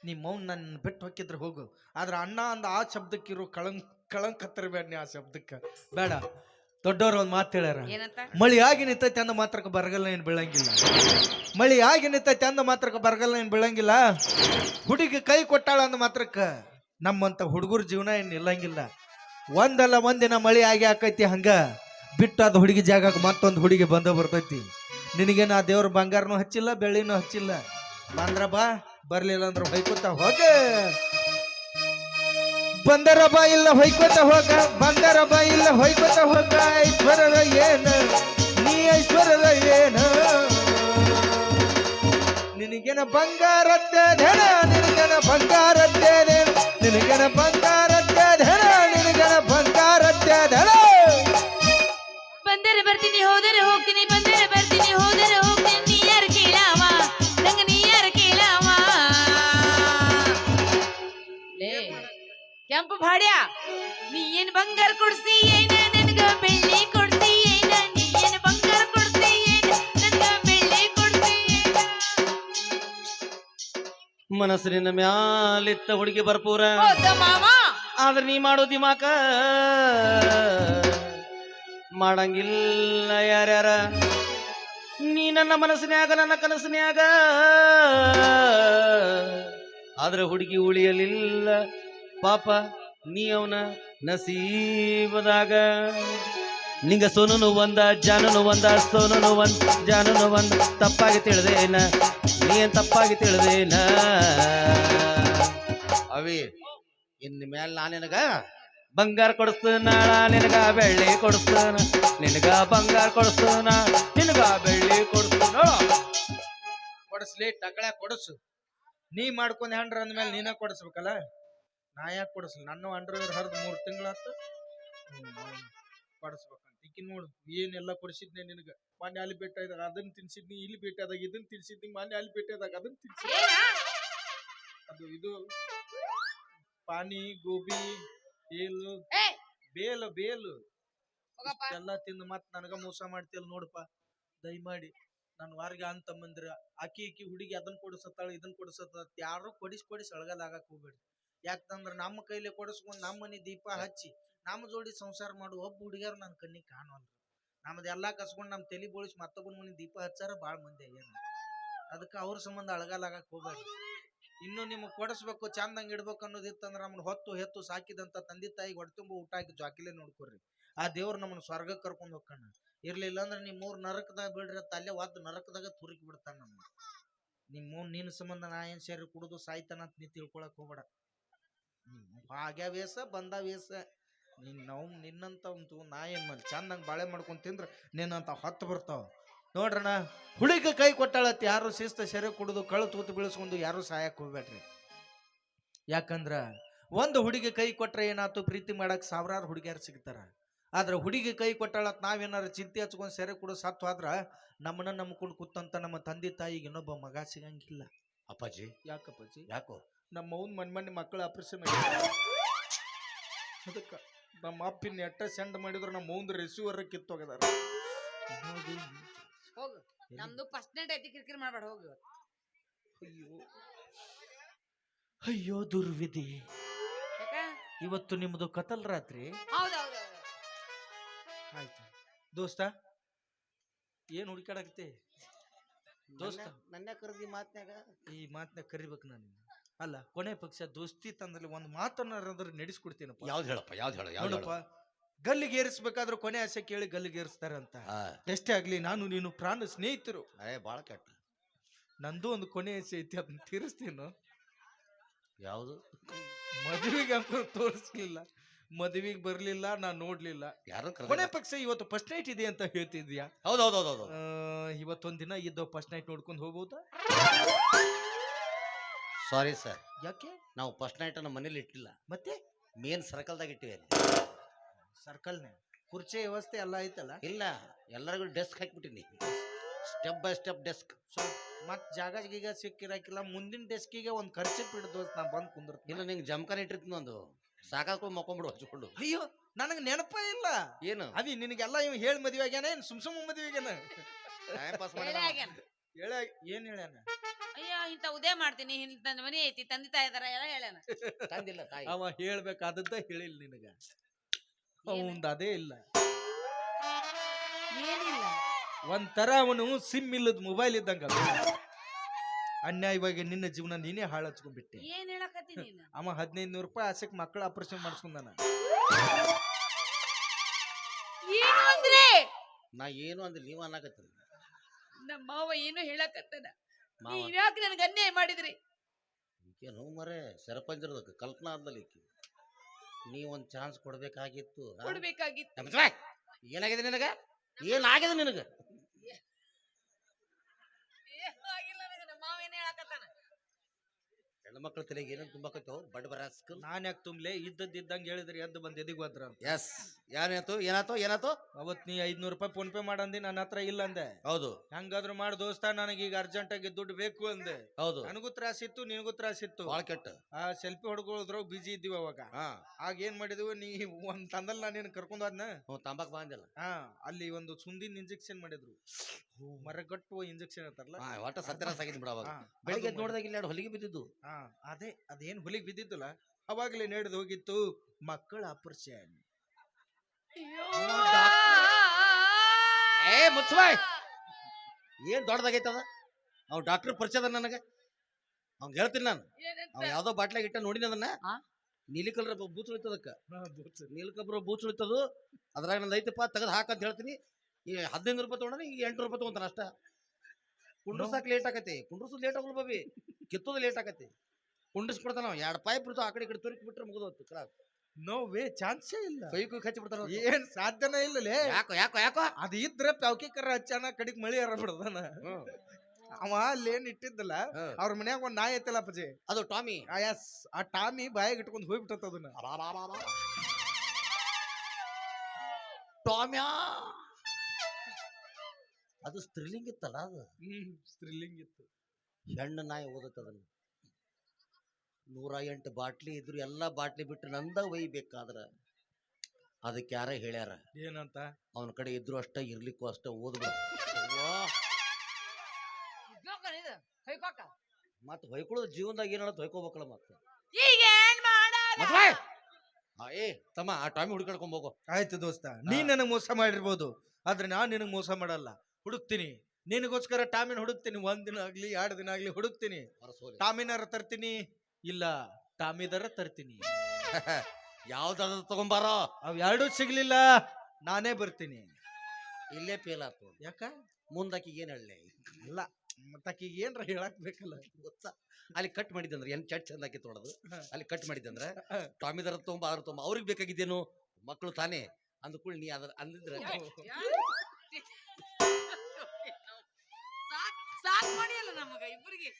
ನಿಮ್ಮ ಮೌನ್ ನನ್ನ ಬಿಟ್ಟು ಹೊಕ್ಕಿದ್ರೆ ಹೋಗು. ಆದ್ರೆ ಅಣ್ಣ ಅಂದ ಆ ಶಬ್ದಕ್ಕಿರೋ ಕಳಂಕ್ ಕಳಂಕ ಹತ್ತಿರಬೇಡ ನೀ ಆ ಶಬ್ದಕ್ಕೆ. ಬೇಡ. ದೊಡ್ಡವ್ರು ಒಂದು ಮಾತು ಹೇಳ್ಯಾರ. ಮಳಿ ಆಗಿ ನಿಂತೈತೆ ಅಂದ ಮಾತ್ರಕ್ಕೆ ಬರಗಲ್ಲ ಏನು ಬೀಳಂಗಿಲ್ಲ. ಮಳಿ ಆಗಿ ನಿಂತೈತೆ ಅಂದ ಮಾತ್ರಕ್ಕೆ ಬರಗಲ್ಲ ಏನು ಬೀಳಂಗಿಲ್ಲ. ಹುಡುಗಿ ಕೈ ಕೊಟ್ಟಾಳ ಅಂದ ಮಾತ್ರಕ್ಕೆ ನಮ್ಮಂತ ಹುಡುಗರ ಜೀವನ ಏನು ಇಲ್ಲಂಗಿಲ್ಲ ಒಂದಲ್ಲ ಒಂದಿನ ಮಳಿ ಆಗಿ ಆಕೈತಿ ಹಂಗ. ಬಿಟ್ಟು ಅದು ಹುಡುಗಿ ಜಾಗಕ್ಕೆ ಮತ್ತೊಂದು ಹುಡುಗಿ ಬಂದ ಬರ್ತೈತಿ. ನಿನಗೆ ನಾ ದೇವ್ರ ಬಂಗಾರನೂ ಹಚ್ಚಿಲ್ಲ ಬೆಳ್ಳಿನೂ ಹಚ್ಚಿಲ್ಲ. ಬಂದ್ರ ಬಾ ಬರ್ಲಿಲ್ಲ ಅಂದ್ರೆ ಹೊಯ್ಕೋತ ಹೋಗ. ಬಂದರ ಬಾಯಿಲ್ಲ ಹೊಯ್ಕೋತ ಹೋಗ, ಬಂದರ ಬಾಯಿಲ್ಲ ಹೊಯ್ಕೋತ ಹೋಗ ಐಶ್ವರ್ಯದ ಏನ? ನೀ ಐಶ್ವರ್ಯದ ಏನ? ನಿನಗೇನ ಬಂಗಾರದ್ದೇ ಧನ, ನಿನಗೇನ ಬಂಗಾರದ್ದೇ ನಿನಗೇನ ಬಂಗಾರದ್ದೇ ಧನ, ನಿನಗೇನ ಬಂಗಾರದ್ದೇ ಧನ. ಬಂದರೆ ಬರ್ತೀನಿ, ಹೋದರೆ ಹೋಗ್ತೀನಿ ಕೆಂಪು ಭಾಡ್ಯ ನೀ ಏನ್ ಬಂಗಾರ ಕೊಡ್ಸಿ ಏನ ನನ್ಗ ಬೆಳ್ಳಿ ಕೊಡ್ಸಿ ಏನ ನೀ ಏನ್ ಬಂಗಾರ ಕೊಡ್ಸಿ ಏನ ನನ್ಗ ಬೆಳ್ಳಿ ಕೊಡ್ಸಿ ಏನ? ಮನಸ್ಸಿನ ಮ್ಯಾಲಿತ್ತ ಹುಡುಗಿ ಬರ್ಪೂರ. ಹೋದ ಮಾವ ಆದ್ರೆ ನೀ ಮಾಡೋ ದಿಮಾಕ ಮಾಡಂಗಿಲ್ಲ ಯಾರ್ಯಾರ. ನೀ ನನ್ನ ಮನಸ್ಸಿನ್ಯಾಗ ನನ್ನ ಕನಸಿನ್ಯಾಗ. ಆದ್ರೆ ಹುಡುಗಿ ಉಳಿಯಲಿಲ್ಲ. ಪಾಪ ನೀ ಅವನ ನಸೀಬದಾಗ. ನಿಂಗ ಸೋನು ಒಂದ, ಜಾನನು ಒಂದ ಸೋನು ಒಂದ, ಜಾನನು ಒಂದ. ತಪ್ಪಾಗಿ ತಿಳಿದೇನ ನೀ ಏನ್ ತಪ್ಪಾಗಿ ತಿಳಿದೇನ ಅವಿ, ಇನ್ ಮೇಲೆ ನಾ ನಿನಗ ಬಂಗಾರ ಕೊಡಿಸ್ತಾನ ನಿನಗ ಬೆಳ್ಳಿ ಕೊಡಿಸ್ತಾನ. ನಿನಗ ಬಂಗಾರ ಕೊಡಿಸ್ತಾನ, ನಿನಗ ಬೆಳ್ಳಿ ಕೊಡಿಸ್ತಾನ. ಕೊಡಿಸ್ಲಿ, ಟಕಳ ಕೊಡಿಸು. ನೀ ಮಾಡ್ಕೊಂಡ್ ಹ್ಯಾಂಡ್ರ ಅಂದ್ಮೇಲೆ ನೀನ ಕೊಡಿಸ್ಬೇಕಲ್ಲ? ನಾ ಯಾಕೆ ಕೊಡಿಸ್ಲಿ ನನ್ನ ಅಂಡರ್ವೇರ್ ಹರಿದು ಮೂರು ತಿಂಗಳಾತು ಕೊಡಿಸ್ಬೇಕಂತ ಈಕಿ ನೋಡು ಏನೆಲ್ಲ ಕೊಡಿಸಿದ್ನೆ ನಿನಗೆ? ಮೊನ್ನೆ ಅಲ್ಲಿ ಭೇಟಿ ಆದಾಗ ಅದನ್ನ ತಿನ್ಸಿದ್ನಿ ಇಲ್ಲಿ ಭೇಟಿ ಆದಾಗ ಇದನ್ನ ತಿನ್ಸಿದ್ನಿ ಮೊನ್ನೆ ಅಲ್ಲಿ ಭೇಟಿ ಆದಾಗ ಅದನ್ನ ತಿನ್ಸಿದ್ನಿ ಅದು ಇದು ಪಾನಿ ಗೋಬಿ ಬೇಲು ಬೇಲು. ಬೇಲು ಎಲ್ಲ ತಿಂದು ಮತ್ ನನಗ ಮೋಸ ಮಾಡ್ತಿಯಲ್ಲ ನೋಡಪ್ಪ. ದಯಮಾಡಿ ನಾನು ವಾರ್ಗ ಅಂತಂಬಂದ್ರ ಆಕಿ ಈಕಿ ಹುಡುಗಿ ಅದನ್ನ ಕೊಡಿಸತ್ತಾಳ ಇದನ್ನ ಕೊಡಿಸತ್ತ ಯಾರು ಕೊಡಿಸ್ ಕೊಡಿಸ್ ಅಳಗಲ್ ಆಗಕ್ ಹೋಗ್ಬೇಡಿ ಯಾಕಂದ್ರ ನಮ್ಮ ಕೈಲಿ ಕೊಡಿಸ್ಕೊಂಡು ನಮ್ಮ ಮನೆ ದೀಪ ಹಚ್ಚಿ ನಮ್ಮ ಜೋಡಿ ಸಂಸಾರ ಮಾಡು ಒಬ್ಬ ಹುಡುಗಿಯರ್ ನನ್ನ ಕಣ್ಣಿಗೆ ಕಾಣವಲ್ರು ನಮ್ದೆಲ್ಲ ಕಸ್ಕೊಂಡು ನಮ್ಮ ತಲೆ ಬೋಳಿಸಿ ಮತ್ತೊಬ್ಬನ ಮನೆ ದೀಪ ಹಚ್ಚಾರ ಬಾಳ ಮಂದಿ ಆಗ್ಯಾರ. ಅದಕ್ಕೆ ಅವ್ರ ಸಂಬಂಧ ಅಳಗಾಲಾಗಕ್ಕೆ ಹೋಗ್ಬೇಡಿ ಇನ್ನು ನಿಮಗೆ ಕೊಡಿಸ್ಬೇಕು ಚಂದಂಗೆ ಇಡ್ಬೇಕು ಅನ್ನೋದಿತ್ತಂದ್ರೆ ನಮ್ಮನ್ನ ಹೊತ್ತು ಹೆತ್ತು ಸಾಕಿದಂತ ತಂದೆ ತಾಯಿಗೆ ಹೊಡ್ತುಂಬ ತುಂಬ ಊಟ ಹಾಕಿ ಜಾಕಿಲೆ ನೋಡ್ಕೊರಿ. ಆ ದೇವ್ರು ನಮ್ಮನ್ನು ಸ್ವರ್ಗಕ್ಕೆ ಕರ್ಕೊಂಡು ಹೋಗ್ಕಣ ಇರ್ಲಿಲ್ಲ ಅಂದ್ರೆ ನಿಮ್ಮ ಮೂರು ನರಕದಾಗ ಬಿಡ್ರಿ ಅಂತ ಅಲ್ಲೇ ಒದ್ದು ನರಕದಾಗ ತುರುಕಿ ಬಿಡ್ತಾನೆ ನಮ್ಮ ನಿಮ್ಮ ನಿನ್ನ ಸಂಬಂಧ ನಾ ಏನು ಸೇರಿ ಕುಡಿದು ಸಾಯ್ತಾನ ಅಂತ ನೀ ತಿಳ್ಕೊಳಕ್ ಹೋಗ್ಬೇಡ. ಭಾಗ್ಯ ಬಂದವೇಸ ಬಂದ ವೇಷ ನಿನ್ ನಾವು ನಿನ್ನಂತ ಒಂದು ನಾ ಏನ್ ಮಾಡಿ ಚಂದಂಗೆ ಬಾಳೆ ಮಾಡ್ಕೊಂಡು ತಿಂದ್ರೆ ನಿನ್ನಂತ ಹೊತ್ತು ಬರ್ತಾವ. ನೋಡ್ರಣ ಹುಳಿಗೆ ಕೈ ಕೊಟ್ಟಾಳತ್ತೆ ಯಾರು ಶಿಸ್ತ ಸೆರೆ ಕುಡಿದು ಕಳು ತೂತು ಬೀಳಿಸ್ಕೊಂಡು ಯಾರು ಸಹಾಯಕ್ಕೆ ಹೋಗ್ಬೇಡ್ರಿ ಯಾಕಂದ್ರ ಒಂದು ಹುಡುಗಿ ಕೈ ಕೊಟ್ರೆ ಏನಾಯ್ತು ಪ್ರೀತಿ ಮಾಡಕ್ ಸಾವಿರಾರು ಹುಡುಗಿಯರು ಸಿಗ್ತಾರ. ಆದ್ರೆ ಹುಡುಗಿ ಕೈ ಕೊಟ್ಟಾಳತ್ ನಾವೇನಾರು ಚಿಂತೆ ಹಚ್ಕೊಂಡು ಸೆರೆ ಕುಡಿದು ಸತ್ತು ಆದ್ರ ನಮ್ಮನ್ನ ನಂಬ್ಕೊಂಡು ಕೂತಂತ ನಮ್ಮ ತಂದೆ ತಾಯಿಗೆ ಇನ್ನೊಬ್ಬ ಮಗ ಸಿಗಂಗಿಲ್ಲ. ಅಪ್ಪಾಜಿ. ಯಾಕಪ್ಪಾಜಿ? ಯಾಕೋ? ನಮ್ಮ ಅವ್ನ ಮನ್ ಮನೆ ಮಕ್ಕಳ ಆಪರೇಷನ್ ಅದಕ್ಕ ನಮ್ಮ ಅಪ್ಪಿನ ಎಟ್ಟ ಸೆಂಡ್ ಮಾಡಿದ್ರು ನಮ್ಮ ಅವ್ನ ರಿಸೀವರ್ ಕಿತ್ತೋಗದಾರ ಹೋಗು. ನಮ್ದು ಫಸ್ಟ್ ನೈಟ್ ಐತಿ ಕಿರಿಕಿರಿ ಮಾಡಬೇಡ ಹೋಗು. ಅಯ್ಯೋ. ಅಯ್ಯೋ ದುರ್ವಿಧಿ. ಯಾಕ? ಇವತ್ತು ನಿಮ್ಮದು ಕತಲ್ ರಾತ್ರಿ. ಹೌದ್ ಹೌದ್ ಹೌದ್. ಆಯ್ತು. ದೋಸ್ತ ಏನು ಹುಡುಕಾಡಕತ್ತೆ ದೋಸ್ತ. ನನ್ನ ಕರೆದಿ ಮಾತ್ನ್ಯಾಗ? ಈ ಮಾತನ್ನ ಕರಿಬೇಕು ನಾನು ಅಲ್ಲ ಕೊನೆ ಪಕ್ಷ ದೋಸ್ತಿ ತಂದಲ್ಲಿ ಒಂದು ಮಾತನ್ನ ನಡೆಸ್ಕೊಡ್ತೀನಪ್ಪ. ಯಾವ್ದು ಹೇಳಪ್ಪ ಯಾವ್ದು ಹೇಳ ಯಾವ್ದು ನೋಡಪ್ಪ ಗಲ್ಲಿಗೆ ಏರಿಸ್ಬೇಕಾದ್ರೂ ಕೊನೆ ಆಸೆ ಕೇಳಿ ಗಲ್ಲಿಗೆ ಏರಿಸ್ತಾರಂತ ಅಂತ. ಎಷ್ಟೇ ಆಗ್ಲಿ ನಾನು ನೀನು ಪ್ರಾಣ ಸ್ನೇಹಿತರು. ಅಯ್ಯ ಭಾಳ ಕೆಟ್ಟ. ನಂದು ಒಂದು ಕೊನೆ ಆಸೆ ಐತಿ ಅದನ್ನ ತೀರಿಸ್ತೀನು? ಯಾವುದು? ಮದುವೆಗೆ ಅಂತ ತೋರಿಸ್ಲಿಲ್ಲ. ಮದುವೆಗೆ ಬರ್ಲಿಲ್ಲ ನಾನು ನೋಡ್ಲಿಲ್ಲ. ಯಾರು ಕೊನೆ ಪಕ್ಷ ಇವತ್ತು ಫಸ್ಟ್ ನೈಟ್ ಇದೆ ಅಂತ ಹೇಳ್ತಿದ್ಯಾ? ಹೌದು ಹೌದು ಹೌದು ಹೌದು. ಆ, ಇವತ್ತೊಂದ್ ದಿನ ಇದ್ದೋ ಫಸ್ಟ್ ನೈಟ್ ನೋಡ್ಕೊಂಡು ಹೋಗ್ಬೋದಾ? ಸಾರಿ ಸರ್ ಯಾಕೆ? ನಾವು ಫಸ್ಟ್ ನೈಟ್ ನಮ್ಮ ಮನೇಲಿ ಇಟ್ಟಿಲ್ಲ. ಮತ್ತೆ? ಮೇನ್ ಸರ್ಕಲ್ದಾಗ ಇಟ್ಟಿವಿ ಅಲ್ಲಿ. ಸರ್ಕಲ್ನೆ ಕುರ್ಚಿ ವ್ಯವಸ್ಥೆ ಎಲ್ಲ ಐತಲ್ಲ? ಇಲ್ಲ ಎಲ್ಲರಿಗೂ ಡೆಸ್ಕ್ ಹಾಕ್ಬಿಟ್ಟಿನಿ. ಸ್ಟೆಪ್ ಬೈ ಸ್ಟೆಪ್ ಡೆಸ್ಕ್ ಸ್ವಲ್ಪ ಮತ್ತೆ ಜಾಗ ಈಗ ಸಿಕ್ಕಿರಾಕಿಲ್ಲ. ಮುಂದಿನ ಡೆಸ್ಕಿಗೆ ಒಂದು ಖರ್ಚು ಬಿಡ್ದು ಅಂತ ನಾ ಬಂದು ಕುಂದಿರ್ತೀನಿ. ಇಲ್ಲ ನಿಂಗೆ ಜಮ್ಕನ್ ಇಟ್ಟಿರ್ತೀನಿ ಒಂದು. ಸಾಕಾಕೊಂಡು ಮಕ್ಕೊಂಬಿಡು ಹಚ್ಕೊಂಡು ಅಯ್ಯೋ ನನಗೆ ನೆನಪೇ ಇಲ್ಲ. ಏನು? ಅವಿ ನಿನಗೆಲ್ಲ ಇವ್ ಹೇಳಿ ಮದುವೆ ಆಗ್ಯಾನ? ಸುಮ್ಸುಮ್ ಸುಮ್ ಸುಮ್ ಮದುವೆ ಆಗ್ಯಾನ? ಟೈಮ್ ಪಾಸ್ ಹೇಳೇ ಮಾಡಿ ಆಗ್ಯಾನ. ಹೇಳ ಏನ್ ಹೇಳ್ಯಾನ? ಇಂತ ಉದೇ ಮಾಡ್ತೀನಿ ಇಂತ ಮನಿ ಐತಿ ತಂದೆ ತಾಯಿ ಇದಾರ ಎಲ್ಲ ಹೇಳ್ಯಾನ ತಂದಿಲ್ಲ ತಾಯಿ. ಅವ ಹೇಳ್ಬೇಕಾದದ್ದ ಹೇಳಿಲ್ಲ ನಿನಗ. ಅವಂದ ಅದೇ ಇಲ್ಲ. ಏನಿಲ್ಲ. ಒಂಥರ ಅವನು ಸಿಮ್ ಇಲ್ಲದ ಮೊಬೈಲ್ ಇದ್ದಂಗ ಅನ್ಯಾಯವಾಗಿ ನಿನ್ನ ಜೀವನ ನೀನೇ ಹಾಳು ಹಚ್ಕೊಂಡ್ಬಿಟ್ಟೆ ಏನ್ ಹೇಳಕತ್ತಿ ನೀನು? ಅವ ಹದಿನೈದು ನೂರು ರೂಪಾಯಿ ಆಸೆಕ್ ಮಕ್ಕಳ ಆಪರೇಷನ್ ಮಾಡಿಸ್ಕೊಂಡಾನ. ಏನು ಅಂದ್ರೆ? ನಾ ಏನು ಅಂದ್ರೆ ನೀವು ಅನ್ನಕತ್ತೀರಿ ನಮ್ಮ ಮಾವ ಏನು ಹೇಳಕತ್ತನ ಮಾವ ನನಗೆ ಯಾಕೆ ನನ್ಗೆ ಅನ್ಯಾಯ ಮಾಡಿದ್ರಿ? ಈಕೇನು ಮರೆ ಸರಪಂಚರದ ಕಲ್ಪನಾ ಆದ್ದಲ್ಲಿ ಈಕಿ. ನೀ ಒಂದು ಚಾನ್ಸ್ ಕೊಡ್ಬೇಕಾಗಿತ್ತು ಆ? ಕೊಡ್ಬೇಕಾಗಿತ್ತು. ಏನಾಗಿದೆ ನಿನಗ? ಏನಾಗಿದೆ ನಿನಗ? ಏನೂ ಆಗಿಲ್ಲ ನನಗೆ, ನಮ್ಮ ಮಾವ ಏನ್ ಹೇಳಕತ್ತಾನ? ಹೆಣ್ಮಕ್ಳ ತಲೆಗೆ ಏನೇನು ತುಂಬಾಕತ್ತೋ ಬಡ್ ಬರಾಸ್ಕಲ್ ನಾನ್ ಯಾಕೆ ತುಂಬ್ಲೆ? ಇದ್ದದ್ದು ಇದ್ದಂಗೆ ಹೇಳಿದ್ರಿ ಎದ್ದು ಬಂದು ಎದಿಗೆ ಹೋದ್ರ ಎಸ್ ಏನಾಯ್ತು ಏನಾತೋ ಏನಾತೋ? ಅವತ್ ನೀ ಐದ್ನೂರು ರೂಪಾಯಿ ಫೋನ್ ಪೇ ಮಾಡಂದಿ ನನ್ನ ಹತ್ರ ಇಲ್ಲ ಅಂದೆ. ಹೌದು. ಹೆಂಗಾದ್ರು ಮಾಡ್ ದೋಸ್ತ ನನಗೆ ಈಗ ಅರ್ಜೆಂಟ್ ಆಗಿ ದುಡ್ಡು ಬೇಕು ಅಂದೆ. ಹೌದು. ನನಗೂ ತ್ರಾಸಿತ್ತು ನಿನಗೂ ತ್ರಾಸಿತ್ತು ಭಾಳ ಕೆಟ್ಟ. ಆ ಸೆಲ್ಫಿ ಹೊಡ್ಕೊಳ್ಳೋದ್ರಾಗ ಬಿಜಿ ಇದ್ದೀವಿ ಅವಾಗ. ಹಾ. ಆಗ ಏನ್ ಮಾಡಿದ್ವಿ ನೀ ಒಂದ್ ತಂದಲ್ಲಿ ನಾನು ನಿನ್ ಕರ್ಕೊಂಡ್ ಹೋದ್ನ? ಹ್ಞೂ ತಂಬಾಕ್ ಬಂದಿಲ್ಲ ಹಾ ಅಲ್ಲಿ ಒಂದು ಸುಂದಿನ ಇಂಜೆಕ್ಷನ್ ಮಾಡಿದ್ರು. ಮರಗಟ್ಟುವ ಇಂಜೆಕ್ಷನ್ ಅಂತಾರಲ್ಲ? ಹಾ ಒಟ್ಟ ಸತ್ಯನಾಶ ಆಗಿದ್ ಬಿಡ ಅವಾಗ. ಹಾ, ಬೆಳಿಗ್ಗೆ ನೋಡಿದಾಗ ಇಲ್ಲಿ ಎರಡು ಹೊಲಿಗೆ ಬಿದ್ದಿದ್ದು. ಹಾ ಅದೇ ಅದೇನ್ ಹೊಲಿಗೆ ಬಿದ್ದಿತ್ತಲ್ಲ ಅವಾಗಲೇ ನಡೆದು ಹೋಗಿತ್ತು ಮಕ್ಕಳ ಆಪರೇಷನ್. ಏ ಮುಚ್ಚಬಾಯ್! ಏನ್ ದೊಡ್ಡದಾಗೈತದ? ಅವ್ ಡಾಕ್ಟರ್ ಪರಿಚಯದ ಅದ ನನಗೆ. ಅವ್ನ್ ಹೇಳ್ತೀನಿ ನಾನು. ಏನಂತ? ಅವ್ ಯಾವ್ದೋ ಬಾಟ್ಲಾಗ ಇಟ್ಟ ನೋಡಿನ ಅದನ್ನ. ನೀಲಿ ಕಲರ್ ಬೂಚ್ ಉಳಿತದಕ್ಕ ನೀಲಿ ಕಬ್ರ ಬೂಚ್ ಉಳಿತದು. ಅದ್ರಾಗ ನಂದು ಐತಪ್ಪ ತೆಗೆದು ಹಾಕಂತ ಹೇಳ್ತೀನಿ. ಈ ಹದಿನೈದು ರೂಪಾಯಿ ತೊಗೊಂಡ್ರೆ ಈಗ ಎಂಟು ರೂಪಾಯಿ ತೊಗೊಂತಾನ ಅಷ್ಟ. ಕುಂಡ್ರಸಾಕ್ ಲೇಟ್ ಆಕತಿ. ಕುಂಡ್ರಸೋದು ಲೇಟ್ ಆಗಲ್ಲ ಬಾಬಿ. ಕಿತ್ತೋದು ಲೇಟ್ ಆಕತಿ. ಕುಂಡ್ರಿಸ್ಬಿಡ್ತಾನ ಅವ. ಎರಡು ಪೈಪ್ ಇರ್ತಾವ ಆ ಕಡೆ ಈ ಕಡೆ ತುರುಕಿ ಬಿಟ್ರೆ ಮುಗಿದೋತು. ಕ್ಲಾಸ್ ನೋ ವೇ ಚಾನ್ಸೇ ಇಲ್ಲ. ಬೈಕು ಕುಯ್ ಹಚ್ಚಿ ಬಿಡ್ತಾರ. ಏನ್ ಸಾಧ್ಯನೇ ಇಲ್ಲಲೇ. ಯಾಕೋ ಯಾಕೋ ಯಾಕೋ? ಅದು ಇದ್ರೆ ಪ್ಯಾವ್ಕಿ ಕರ ಹಚ್ಚಾನ ಕಡಿಗ್ ಮಳಿ ಯಾರ ಬಿಡದಾನ. ಅವ ಅಲ್ಲಿ ಏನ್ ಇಟ್ಟಿದ್ದಲ್ಲ. ಅವ್ರ ಮನ್ಯಾಗ ಒಂದ್ ನಾಯಿ ಐತಲ್ಲ ಅಪ್ಪಾಜಿ. ಅದು ಟಾಮಿ. ಆ ಎಸ್ ಆ ಟಾಮಿ ಬಾಯಿಗೆ ಇಟ್ಕೊಂಡು ಹೋಗ್ಬಿಟ್ಟ ಅದನ್ನ. ಟಾಮ್ಯಾ ಅದು ಸ್ತ್ರೀಲಿಂಗ್ ಇತ್ತಲ್ಲ ಅದು ಹ್ಮ್ ಸ್ತ್ರೀಲಿಂಗ್ ಇತ್ತು ಹೆಣ್ಣು ನಾಯಿ ಓದತ್ತದನ್ನ ನೂರ ಎಂಟು ಬಾಟ್ಲಿ ಇದ್ರು ಎಲ್ಲಾ ಬಾಟ್ಲಿ ಬಿಟ್ಟು ನಂದ ಒಯ್ಬೇಕಾದ್ರ ಅದಕ್ಕೆ ಯಾರ ಹೇಳ್ಯಾರ? ಏನಂತ? ಅವನ ಕಡೆ ಇದ್ರು ಅಷ್ಟ ಇರ್ಲಿಕ್ಕೂ ಅಷ್ಟ ಓದ್ಬೇಕು ಜೋಕರ್ ಇದು, ಹೊಯ್ಕೊಕ. ಮತ್ ಹೊಯ್ಕೊಳ್ಳೋದು ಜೀವನದಾಗ ಏನ್ ಹೇಳತ್ ಹೊಯ್ಕೋಬೇಕಲ್ಲ ಮತ್ತೆ. ಏ ತಮ್ಮ ಆ ಟಾಮಿ ಹುಡುಕಾಡ್ಕೊಂಡ್ ಹೋಗೋ. ಆಯ್ತು ದೋಸ್ತ ನೀನ್ ನನಗ್ ಮೋಸ ಮಾಡಿರ್ಬೋದು ಆದ್ರೆ ನಾನ್ ನಿನಗ್ ಮೋಸ ಮಾಡಲ್ಲ. ಹುಡುಕ್ತೀನಿ. ನಿನಗೋಸ್ಕರ ಟಾಮಿನ್ ಹುಡುಕ್ತೀನಿ. ಒಂದ್ ದಿನ ಆಗ್ಲಿ ಎರಡ್ ದಿನ ಆಗ್ಲಿ ಹುಡುಕ್ತೀನಿ. ಟಾಮಿನ ಟಾಮಿನರ ತರ್ತೀನಿ. ಇಲ್ಲ ಟಾಮಿದರ ತರ್ತೀನಿ. ಯಾವ್ದಾದ್ರು ತಗೊಂಬಾರ? ಅವ್ ಎರಡೂ ಸಿಗ್ಲಿಲ್ಲ ನಾನೇ ಬರ್ತೀನಿ. ಇಲ್ಲೇ ಫೇಲ್ ಆತು ಯಾಕ? ಮುಂದಾಕಿ ಏನ್ ಹೇಳಲಿ? ಅಲ್ಲ ಮತ್ತಾಕಿಗೆ ಏನ್ರ ಹೇಳಕ್ ಬೇಕಲ್ಲ. ಗೊತ್ತಾ? ಅಲ್ಲಿ ಕಟ್ ಮಾಡಿದಂದ್ರೆ ಏನ್ ಚಟ್ ಚಂದ ಹಾಕಿ ತೊಡೋದು ಅಲ್ಲಿ ಕಟ್ ಮಾಡಿದಂದ್ರೆ ಟಾಮಿದಾರ ತೊಂಬ ಅದ್ರ ತೊಂಬ ಅವ್ರಿಗೆ ಬೇಕಾಗಿದ್ದೇನು? ಮಕ್ಕಳು ತಾನೇ. ಕೂಡ ನೀ ಅದ್ರ ಅಂದಿದ್ರೆ ಸಾಕ್ ಸಾಕ್ ಮಾಡಿಯಲ್ಲ ನಮಗ ಇಬ್ಬರಿಗೆ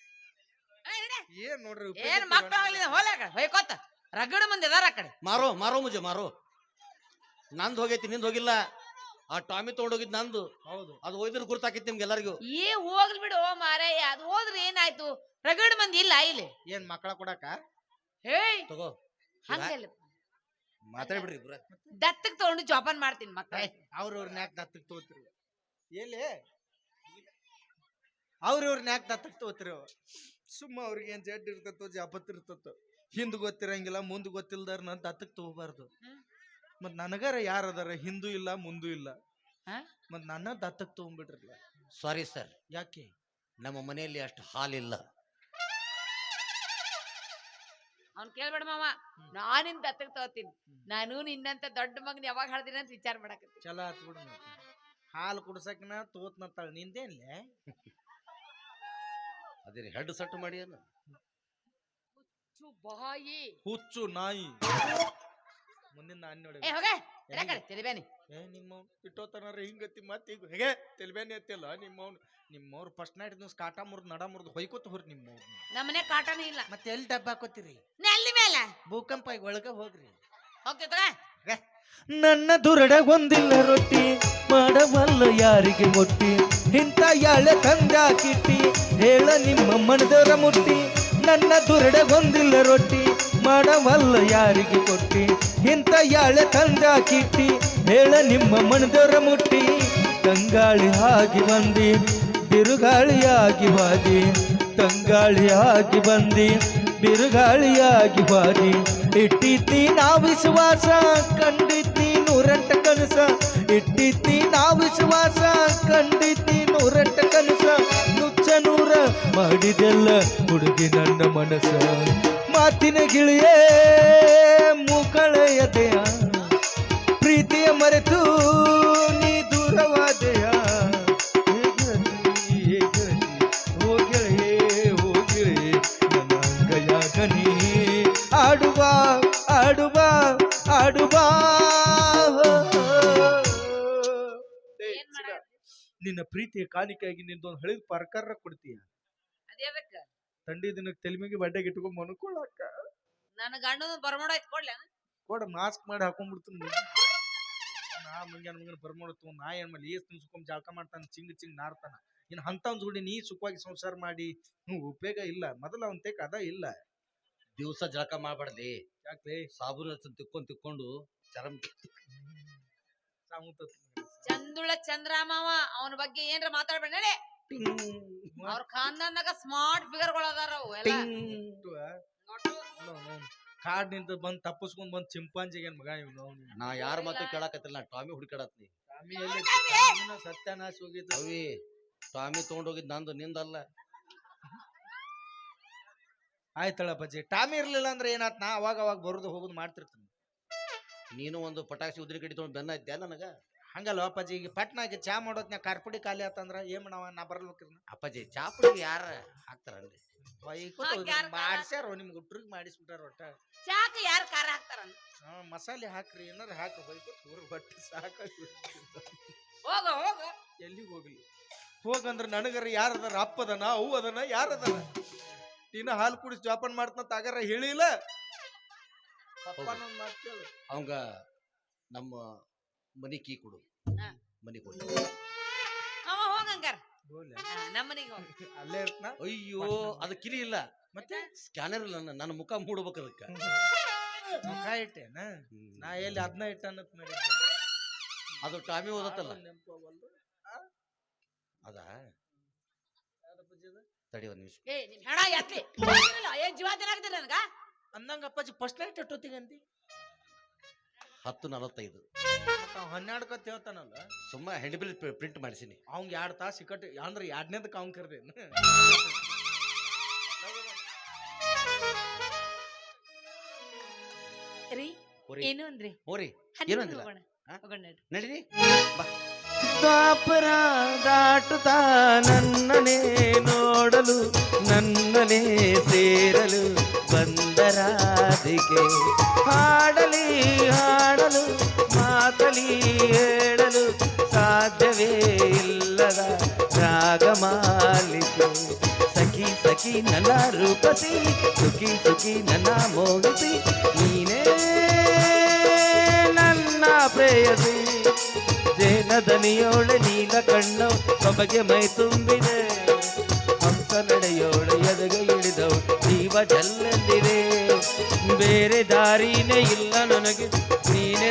ಏನ್ ನೋಡ್ರಿ ಏನ್ ಮಕ್ಕಳಾಗ್ಲಿಲ್ಲ ಹೋಲ ಹೊಯ್ಕೋತ ರಗಡ ಮಂದಿ ಅದಾರ ಆ ಕಡೆ ಮಾರೋ ಮಾರೋ ಮುಜೆ ಮಾರೋ. ನಂದ್ ಹೋಗೈತಿ ನಿಂದ್ ಹೋಗಿಲ್ಲ. ಆ ಟಾಮಿ ತಗೊಂಡೋಗಿದ್ ನಂದು. ಹೌದು. ಅದು ಹೋಯ್ದ್ರೆ ಗುರ್ತಾಕಿತ್ತು ನಿಮ್ಗೆ ಎಲ್ಲರಿಗೂ. ಏ ಹೋಗ್ಲಿ ಬಿಡು ಮಾರಾಯ. ಅದು ಹೋದ್ರೆ ಏನಾಯ್ತು? ರಗಡ ಮಂದಿ ಇಲ್ಲ ಇಲ್ಲಿ. ಏನ್ ಮಕ್ಕಳ ಕೊಡಾಕ ಹೇಯ್. ತಗೋ. ಹಂಗಲ್ಲ ಮಾತಾಡ್ಬಿಡ್ರಿ ಇಬ್ರ. ದತ್ತಕ್ ತಗೊಂಡು ಜೋಪಾನ್ ಮಾಡ್ತೀನಿ ಮಕ್ಕಳ ಅವ್ರವ್ರನ್ನ ಯಾಕೆ ದತ್ತಕ್ ತಗೋತಿರಿ. ಎಲ್ಲಿ? ಅವ್ರ ಯಾಕೆ ದತ್ತಕ್ ತಗೋತಿರಿ. ಸುಮ್ಮ ಅವ್ರಿಗೆ ಏನ್ ಜಡ್ ಇರ್ತತೋ ಜಾಪತ್ ಇರ್ತತೋ ಹಿಂದ್ ಗೊತ್ತಿರಂಗಿಲ್ಲ ಮುಂದ್ ಗೊತ್ತಿಲ್ದಾರ ನಂತ ಅತ್ತಕ್ ತಗೋಬಾರ್ದು. ಮತ್ ನನಗಾರ ಯಾರ ಅದಾರ? ಹಿಂದೂ ಇಲ್ಲ ಮುಂದೂ ಇಲ್ಲ. ಹಾ? ಮತ್ ನನ್ನ ದತ್ತಕ್ ತಗೊಂಡ್ಬಿಟ್ರಲ್ಲ ಸಾರಿ ಸರ್ ಯಾಕೆ? ನಮ್ಮ ಮನೆಯಲ್ಲಿ ಅಷ್ಟು ಹಾಲಿಲ್ಲ. ಅವ್ನ್ ಕೇಳ್ಬೇಡ ಮಾವ. ನಾನಿನ್ ದತ್ತಕ್ ತಗೋತೀನಿ. ನಾನು ನಿನ್ನಂತ ದೊಡ್ಡ ಮಗನ್ ಯಾವಾಗ ಹಾಡ್ತೀನಿ ಅಂತ ವಿಚಾರ ಮಾಡಕತ್ತೀನಿ. ಚಲೋ ಆತ್ ಬಿಡು. ಹಾಲು ಕುಡ್ಸಕ್ನ ತೋತ್ನತ್ತಾಳ ನಿಂದೇನ್ಲೆ? ಅದೇ ಹೆಡ್ ಸೆಟ್ ಮಾಡಿ ಏನು? ಹುಚ್ಚು ಬಾಯಿ. ಹುಚ್ಚು ನಾಯಿ. ಮುಂದಿನ ನಾನು ನೋಡಿ. ಏ ಹೋಗೆ. ಎಡೆ ಕಡೆ ತೆಲಿಬೇನಿ. ಏ ನಿಮ್ಮ ಇಟ್ಟೋತನಾರ ಹಿಂಗತ್ತಿ ಮತ್ತೆ ಈಗ. ಹೇಗೆ ತೆಲಿಬೇನಿ ಅತ್ತಿಲ್ಲ ನಿಮ್ಮವ್ನು ನಿಮ್ಮವ್ರು ಫಸ್ಟ್ ನೈಟ್ ನೀವು ಕಾಟ ಮುರ್ದು ನಡ ಮುರ್ದು ಹೊಯ್ಕೋತ ಹೋರಿ ನಿಮ್ಮವ್ರು ನಮ್ಮನೆ ಕಾಟನೇ ಇಲ್ಲ. ಮತ್ತೆ ಎಲ್ಲಿ ಡಬ್ಬ ಹಾಕೋತೀರಿ ನೆಲ್ಲಿ ಮೇಲೆ? ಭೂಕಂಪ ಈಗ ಒಳಗೆ ಹೋಗ್ರಿ. ಹೋಗ್ತಿದ್ರ ನನ್ನ ದುರಡ ಒಂದಿಲ್ಲ ರೊಟ್ಟಿ, ಮಾಡವಲ್ಲ ಯಾರಿಗೆ ಒಟ್ಟಿ? ಇಂಥ ಯಾಳೆ ತಂದಾಕಿಟ್ಟಿ ಹೇಳ ನಿಮ್ಮ ಮನದರ ಮುಟ್ಟಿ. ನನ್ನ ದುರಡ ಒಂದಿಲ್ಲ ರೊಟ್ಟಿ, ಮಾಡವಲ್ಲ ಯಾರಿಗೆ ಕೊಟ್ಟಿ? ಇಂಥ ಯಾಳೆ ತಂದಾಕಿಟ್ಟಿ ಹೇಳ ನಿಮ್ಮ ಮನದರ ಮುಟ್ಟಿ. ತಂಗಾಳಿ ಆಗಿ ಬಂದಿ, ಬಿರುಗಾಳಿಯಾಗಿ ಬಾದಿ. ಆಗಿ ಬಂದಿ, ಬಿರುಗಾಳಿಯಾಗಿ ಬಾದಿ. ಇಟ್ಟಿತ್ತಿ ನಾ ವಿಶ್ವಾಸ ಕಂಡಿತಿ ನೂರಂಟ ಕನಸ. ಇಟ್ಟಿತಿ ನಾ ವಿಶ್ವಾಸ ಕಂಡಿತಿ ನೂರಂಟ ಕನಸ. ನುಚ್ಚ ನೂರ ಮಾಡಿದೆಲ್ಲ ಹುಡುಗಿ ನನ್ನ ಮನಸ್ಸ ಮಾತಿನ ಗಿಳಿಯೇ ಮುಗಳೆಯದೆಯ ಪ್ರೀತಿಯ ಮರೆತು ನೀ ದೂರವಾದೆಯ? ನಿನ್ನ ಪ್ರೀತಿಯ ಕಾಣಿಕೆಯಾಗಿ ನಿಂದೊಂದು ಹಳಿದ ಪರ್ಕಾರ ಕೊಡ್ತೀಯ? ತಂಡಿ ದಿನಕ್ಕೆ ತೆಲಿಮಿಗೆ ಬಡ್ಡೆಗೆ ಇಟ್ಕೊಂಡ್ ಮನ್ಕೊಳಕ್ಕ ನನ್ನ ಗಂಡನ ಬರ್ಮೋಡ ಐತ್ ಕೊಡ್ಲ? ಕೊಡ ಮಾಸ್ಕ್ ಮಾಡಿ ಹಾಕೊಂಡ್ಬಿಡ್ತೀನಿ ನಾ ಮುಂಜಾನೆ ಮುಂಜಾನೆ ತಗೊಂಡ್ ನಾ ಏನ್ ಮಾಡಿ ಏಸ್ ತಿನ್ಸ್ಕೊಂಡ್ ಜಳಕ ಮಾಡ್ತಾನ ಚಿಂಗ್ ಚಿಂಗ್ ನಾರ್ತಾನ. ಇನ್ ಒಂದು ಜೋಡಿ ನೀ ಸುಖವಾಗಿ ಸಂಸಾರ ಮಾಡಿ ನೀವು ಉಪಯೋಗ ಇಲ್ಲ. ಮೊದಲ ಅವನ್ ತೇಕ ಅದ ಇಲ್ಲ. ದಿವಸ ಜಳಕ ಮಾಡ್ಬಾರ್ದಿ. ಯಾಕೆ ಸಾಬೂನ್ ಹಚ್ಚಿ ತಿಕ್ಕೊಂಡ್ ತಿಕ್ಕೊಂಡು ಚರಮ್ ಸಾಮುತ್ತ ಚಂದುಳ ಚಂದ್ರಾಮವ ಅವನ ಬಗ್ಗೆ ಏನ್ರ ಮಾತಾಡ್ಬೇಡ ನಡೆ. ಅವ್ರ ಖಾನ್ದಾನ್ದಾಗ ಸ್ಮಾರ್ಟ್ ಫಿಗರ್ ಅದಾರ ಅವು ಎಲ್ಲ. ಕಾಡ್ ನಿಂತ ಬಂದ್ ತಪ್ಪಿಸ್ಕೊಂಡ್ ಬಂದ್ ಚಿಂಪಾಂಜಿಗೆ ಮಗ ಇವ್ನು? ನಾ ಯಾರ ಮಾತು ಕೇಳಾಕತ್ತಿಲ್ಲ ನಾ ಟಾಮಿ ಹುಡುಕಾಡತ್ನಿ. ಸ್ವಾಮಿ ಎಲ್ಲಿ ಸ್ವಾಮಿನ ಸತ್ಯನಾಶ ಹೋಗಿದ್ ಅವಿ ಟಾಮಿ ತಗೊಂಡೋಗಿದ್ ನಂದು ನಿಂದಲ್ಲ. ಬಜ್ಜಿ ಟಾಮಿ ಇರ್ಲಿಲ್ಲ ಅಂದ್ರೆ ಏನಾತ್? ನಾ ಅವಾಗ ಅವಾಗ ಬರುದು ಹೋಗುದು ಮಾಡ್ತಿರ್ತೀನಿ. ನೀನು ಒಂದು ಪಟಾಕ್ಷಿ ಉದ್ರಿ ಕಡಿ ತಗೊಂಡ್ ಬೆನ್ನ ಇದ್ದೆ ನನಗ? ಹಂಗಲ್ಲ ಅಪ್ಪಾಜಿ ಈಗ ಪಟ್ನಾಗ ಚಾ ಮಾಡೋತ್ನ ಕಾರ್ಪುಡಿ ಖಾಲಿ ಆತಂದ್ರ ಏನ್ ಮಾಡವ ನಾ ಬರ್ಬೇಕಿರ್ನ ಅಪ್ಪಾಜಿ ಚಾಪುಡಿ ಯಾರ ಹಾಕ್ತಾರನ್ರಿ? ಹಾಕ್ ಯಾರ್ ಖಾರ? ಮಾಡ್ಸ್ಯಾರ ನಿಮ್ಗೆ ಹುಟ್ರಿಗೆ ಮಾಡಿಸ್ಬಿಟ್ಟಾರ ಒಟ್ಟ. ಚಾಕ ಯಾರು ಖಾರ ಹಾಕ್ತಾರ ಹಾ, ಮಸಾಲೆ ಹಾಕ್ರಿ ಏನಾರ ಹಾಕ್ರಿ ಬೈಕೋತ್ ಊರ್ ಬಟ್ಟೆ ಸಾಕ ಹೋಗ ಹೋಗ. ಎಲ್ಲಿಗೆ ಹೋಗ್ಲಿ? ಹೋಗಂದ್ರ ನನಗರ ಯಾರದಾರ ಅಪ್ಪ ಅದನ ಅವು ಅದನ ಯಾರದಾರ ಇನ್ನ ಹಾಲು ಕುಡಿಸಿ ಜೋಪಾನ ಮಾಡ್ತಂತ ಆಗರ ಹೇಳಿಲ್ಲ. ಅವಂಗ ನಮ್ಮ ಮನಿ ಕೀ ಕೊಡು ಹಾ. ಮನಿ ಕೊಡು ಅವ ಹೋಗಂಗಾರ ಹೋಗ್ಲಿ. ನಮ್ಮ ಮನೆಗೆ ಅಲ್ಲೇ ಇರ್ತನಾ ಅಯ್ಯೋ ಅದು ಕಿಲಿ ಇಲ್ಲ ಮತ್ತೆ ಸ್ಕ್ಯಾನರ್ ಇಲ್ಲ ನನ್ನ- ನನ್ನ ಮುಖ ಮೂಡ್ಬೇಕು ಅದಕ್ಕ ಮುಖ ಇಟ್ಟೇನ ನಾ ಎಲ್ಲಿ ಅದನ್ನ ಇಟ್ಟ ಅನ್ನತ್ ಮಾಡಿದ್ದೆ ಅದು ಟಾಮಿ ಓದತ್ತಲ್ಲ. ಅದ ತಡಿ ಒಂದ್ ನಿಮಿಷ ಏ ನಿನ್ ಹೆಣ ಎತ್ಲಿ ಏನ್ ಜೀವ ತಿನ್ನಾಕತ್ತೀರಿ ನನಗ ಅಂದಂಗ ಅಪ್ಪಾಜಿ ಫಸ್ಟ್ ನೈಟ್ ಅಟ್ಟೋತಿಗಂತಿ ಅಂತಿ ಹತ್ತು ನಲವತ್ತೈದು. ಮತ್ತ ಅವ ಹನ್ನೆರಡು ಕತ್ ಹೇಳ್ತಾನಲ್ಲ? ಸುಮ್ಮ ಹೆಂಡಬಿಲ್ ಪ್ರಿಂಟ್ ಮಾಡಿಸಿನಿ. ಅವಂಗ ಎರಡು ತಾಸು ಸಿಕ್ಕಟ್ ಅಂದ್ರೆ ಎರಡನೇದಕ್ಕೆ ಅವ್ನ್ ಕರ್ದೇನು ರೀ ಏನು ಅಂದ್ರಿ ಹೋರಿ. ಏನು ಅಂದಿಲ್ಲ? ಹೋಗೋಣ. ಹಾ? ಹೋಗೋಣ ನಡ್ರಿ. ನಡೀರಿ. ದ್ವಾಪರ ದಾಟುತ್ತಾ ನನ್ನನೇ ನೋಡಲು ನನ್ನನೇ ಸೇರಲು ಬಂದರಾದಿಗೆ ಹಾಡಲಿ ಹಾಡಲು ಮಾತಲಿ ಹೇಳಲು ಸಾಧ್ಯವೇ ಇಲ್ಲದ ರಾಗಮಾಲಿಕೆ ಸಖಿ ಸಖಿ ನನ್ನ ರೂಪಸಿ ಸುಖಿ ಸುಖಿ ನನ್ನ ಮೋಹಿಸಿ ನೀನೇ ನನ್ನ ಪ್ರೇಯಸಿ ಜೇನದನಿಯೋಳೆ ನೀಲ ಕಣ್ಣು ಸೊಬಗೆ ಮೈ ತುಂಬಿದೆ. ಹಂಸ ನಡೆಯೋಳೆ ಎದಗೆ ಇಳಿದವು, ಜೀವ ಜಲ್ಲಲ್ಲಿದೆ ಬೇರೆ ದಾರಿನೇ ಇಲ್ಲ ನನಗೆ, ನೀನೇ